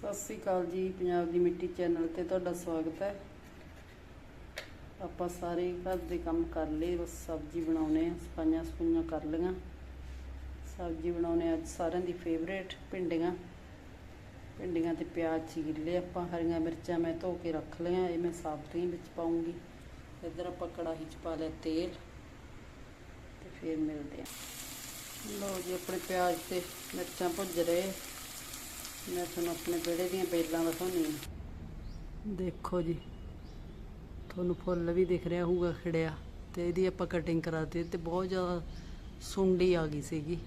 ਸਤਿ ਸ੍ਰੀ ਅਕਾਲ ਜੀ, ਪੰਜਾਬ ਦੀ ਮਿੱਟੀ ਚੈਨਲ ਤੇ ਤੁਹਾਡਾ ਸਵਾਗਤ ਹੈ। ਆਪਾਂ ਸਾਰੇ ਘਰ ਦੇ ਕੰਮ ਕਰ ਲਏ, ਬਸ ਸਬਜ਼ੀ ਬਣਾਉਣੇ ਆ, ਸਫਾਈਆਂ ਸਫੂਈਆਂ ਕਰ ਲਈਆਂ। ਸਬਜ਼ੀ ਬਣਾਉਣੇ ਅੱਜ ਸਾਰਿਆਂ ਦੀ ਫੇਵਰੇਟ ਭਿੰਡੀਆਂ। ਭਿੰਡੀਆਂ ਤੇ ਪਿਆਜ਼ ਚੀਰ ਲਏ ਆਪਾਂ, ਹਰੀਆਂ ਮਿਰਚਾਂ ਮੈਂ ਧੋ ਕੇ ਰੱਖ ਲਈਆਂ, ਇਹ ਮੈਂ ਸਾਬਤੀਆਂ ਵਿੱਚ ਪਾਉਂਗੀ। ਇੱਧਰ ਆਪਾਂ ਕੜਾਹੀ 'ਚ ਪਾ ਲਿਆ ਤੇਲ, ਤੇ ਫਿਰ ਮਿਲਦੇ ਆ। ਲਓ ਜੀ, ਆਪਣੇ ਪਿਆਜ਼ ਤੇ ਮਿਰਚਾਂ ਭੁੱਜ ਰਹੇ। ਮੈਂ ਤੁਹਾਨੂੰ ਆਪਣੇ ਵਿਹੜੇ ਦੀਆਂ ਬੇਲਾਂ ਦਿਖਾਉਣੀ ਆ ਦੇਖੋ ਜੀ, ਤੁਹਾਨੂੰ ਫੁੱਲ ਵੀ ਦਿਖ ਰਿਹਾ ਹੋਊਗਾ ਖਿੜਿਆ ਤੇ ਇਹਦੀ ਆਪਾਂ ਕਟਿੰਗ ਕਰਾਤੀ ਤੇ ਬਹੁਤ ਜ਼ਿਆਦਾ ਸੁੰਡੀ ਆ ਗਈ ਸੀਗੀ।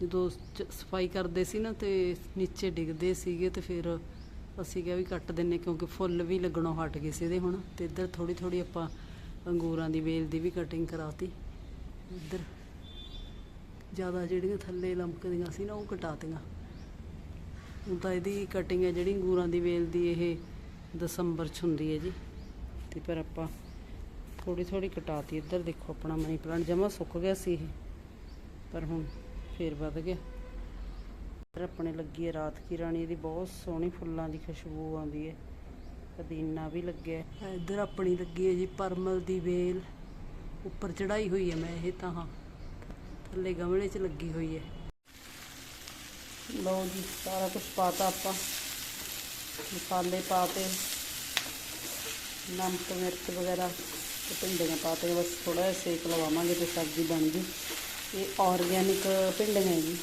ਜਦੋਂ ਚ- ਸਫ਼ਾਈ ਕਰਦੇ ਸੀ ਨਾ ਤੇ ਨੀਚੇ ਡਿੱਗਦੇ ਸੀਗੇ ਤੇ ਫਿਰ ਅਸੀਂ ਕਿਹਾ ਵੀ ਕੱਟ ਦਿੰਨੇ ਕਿਉਂਕਿ ਫੁੱਲ ਵੀ ਲੱਗਣੋਂ ਹਟ ਗਏ ਸੀ ਇਹਦੇ ਹੁਣ ਤੇ ਇੱਧਰ ਥੋੜੀ ਥੋੜੀ ਆਪਾਂ ਅੰਗੂਰਾਂ ਦੀ ਵੇਲ ਦੀ ਵੀ ਕਟਿੰਗ ਕਰਾਤੀ। ਇੱਧਰ ਜ਼ਿਆਦਾ ਜਿਹੜੀਆਂ ਥੱਲੇ ਲਮਕਦੀਆਂ ਸੀ ਨਾ ਉਹ ਕਟਾਤੀਆਂ। ਹੁਣ ਤਾਂ ਇਹਦੀ ਕਟਿੰਗ ਹੈ ਜਿਹੜੀ ਅੰਗੂਰਾਂ ਦੀ ਵੇਲ ਦੀ ਇਹ ਦਸੰਬਰ ਚ ਹੁੰਦੀ ਹੈ ਜੀ। ਤੇ ਪਰ ਆਪਾਂ ਥੋੜੀ ਥੋੜੀ ਕਟਾਤੀ ਇੱਧਰ, ਦੇਖੋ ਆਪਣਾ ਮਨੀ ਪਲਾਂਟ ਜਮਾ ਸੁੱਕ ਗਿਆ ਸੀ ਇਹ। ਪਰ ਹੁਣ ਫੇਰ ਵੱਧ ਗਿਆ। ਇੱਧਰ ਆਪਣੇ ਲੱਗੀ ਹੈ ਰਾਤ ਕੀ ਰਾਣੀ, ਇਹਦੀ ਬਹੁਤ ਸੋਹਣੀ ਫੁੱਲਾਂ ਦੀ ਖੁਸ਼ਬੂ ਆਉਂਦੀ ਹੈ। ਪੁਦੀਨਾ ਵੀ ਲੱਗਿਆ। ਇੱਧਰ ਆਪਣੀ ਲੱਗੀ ਹੈ ਜੀ ਪਰਮਲ ਦੀ ਵੇਲ। ਉੱਪਰ ਚੜਾਈ ਹੋਈ ਹੈ ਮੈਂ ਇਹ ਤਾਂ ਹਾਂ। ਥੱਲੇ ਗਮਲੇ 'ਚ ਲੱਗੀ ਹੋਈ ਹੈ। ਲਓ ਜੀ, ਸਾਰਾ ਕੁਝ ਪਾਤਾ ਆਪਾਂ। ਮਸਾਲੇ ਪਾਤੇ, ਨਮਕ, ਮਿਰਚ ਵਗੈਰਾ ਤੇ ਭਿੰਡੀਆਂ ਪਾਤੇ ਬਸ ਥੋੜਾ ਜਿਹਾ ਸੇਕ ਲਵਾਵਾਂਗੇ ਤੇ ਸਬਜ਼ੀ ਬਣ ਗਈ। ਇਹ ਆਰਗੈਨਿਕ ਭਿੰਡੀਆਂ ਹੈ ਜੀ।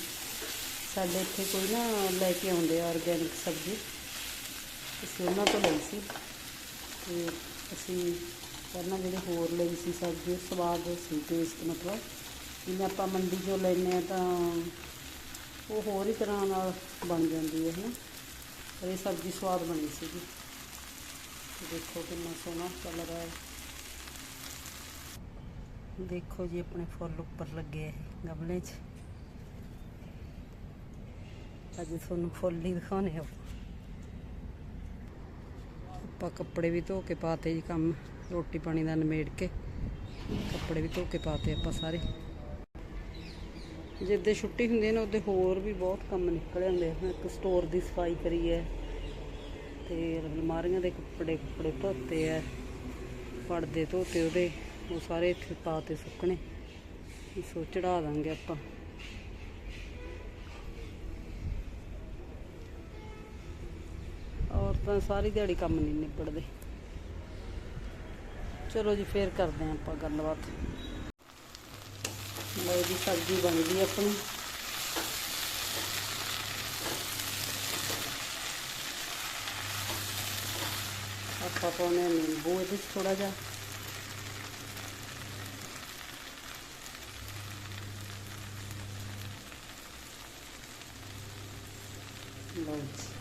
ਸਾਡੇ ਇੱਥੇ ਕੋਈ ਨਾ ਲੈ ਕੇ ਆਉਂਦੇ ਆ ਆਰਗੈਨਿਕ ਸਬਜ਼ੀ। ਅਸੀਂ ਉਹਨਾਂ ਤੋਂ ਲਈ ਸੀ। ਤੇ ਅਸੀਂ ਪਹਿਲਾਂ ਜਿਹੜੇ ਹੋਰ ਲਈ ਸੀ ਸਬਜ਼ੀ ਸਵਾਦ ਸੀ ਟੇਸਟ ਮਤਲਬ। ਜਿਵੇਂ ਆਪਾਂ ਮੰਡੀ 'ਚੋਂ ਲੈਂਦੇ ਆ ਤਾਂ ਉਹ ਹੋਰ ਹੀ ਤਰ੍ਹਾਂ ਨਾਲ ਬਣ ਜਾਂਦੀ ਹੈ। ਹਨਾ ਇਹ ਸਬਜ਼ੀ ਸਵਾਦ ਬਣੀ ਸੀਗੀ। ਦੇਖੋ ਕਿੰਨਾ ਸੋਹਣਾ ਕਲਰ ਹੈ। ਦੇਖੋ ਜੀ, ਆਪਣੇ ਫੁੱਲ ਉੱਪਰ ਲੱਗੇ ਆ ਗਮਲੇ 'ਚ। ਅੱਜ ਤੁਹਾਨੂੰ ਫੁੱਲ ਹੀ ਦਿਖਾਉਣੇ ਆ। ਆਪਾਂ ਕੱਪੜੇ ਵੀ ਧੋ ਕੇ ਪਾਤੇ ਜੀ ਕੰਮ, ਰੋਟੀ ਪਾਣੀ ਦਾ ਨਮੇੜ ਕੇ। ਕੱਪੜੇ ਵੀ ਧੋ ਕੇ ਪਾਤੇ ਆਪਾਂ ਸਾਰੇ। ਜਿੱਦੇ ਛੁੱਟੀ ਹੁੰਦੀ ਹੈ ਨਾ, ਉਹਦੇ ਹੋਰ ਵੀ ਬਹੁਤ ਕੰਮ ਨਿਕਲ ਜਾਂਦੇ ਆ। ਇੱਕ ਸਟੋਰ ਦੀ ਸਫ਼ਾਈ ਕਰੀ ਹੈ, ਤੇ ਅਲਮਾਰੀਆਂ ਦੇ ਕੱਪੜੇ ਕੱਪੜੇ ਧੋਤੇ ਆ, ਪਰਦੇ ਧੋਤੇ ਉਹਦੇ, ਉਹ ਸਾਰੇ ਇੱਥੇ ਪਾਤੇ ਸੁੱਕਣੇ। ਸੋ ਚੜਾ ਦਾਂਗੇ ਆਪਾਂ। ਔਰਤਾਂ ਸਾਰੀ ਦਿਹਾੜੀ ਕੰਮ ਨਹੀਂ ਨਿਬੜਦੇ। ਚਲੋ ਜੀ, ਫੇਰ ਕਰਦੇ ਹਾਂ ਆਪਾਂ ਗੱਲਬਾਤ। ਲਓ ਜੀ, ਸਬਜ਼ੀ ਬਣ ਗਈ ਆਪਣੀ। ਆਪਾਂ ਪਾਉਣੇ ਆ ਨਿੰਬੂ ਇਹਦੇ 'ਚ ਥੋੜਾ ਜਿਹਾ। ਲਓ ਜੀ।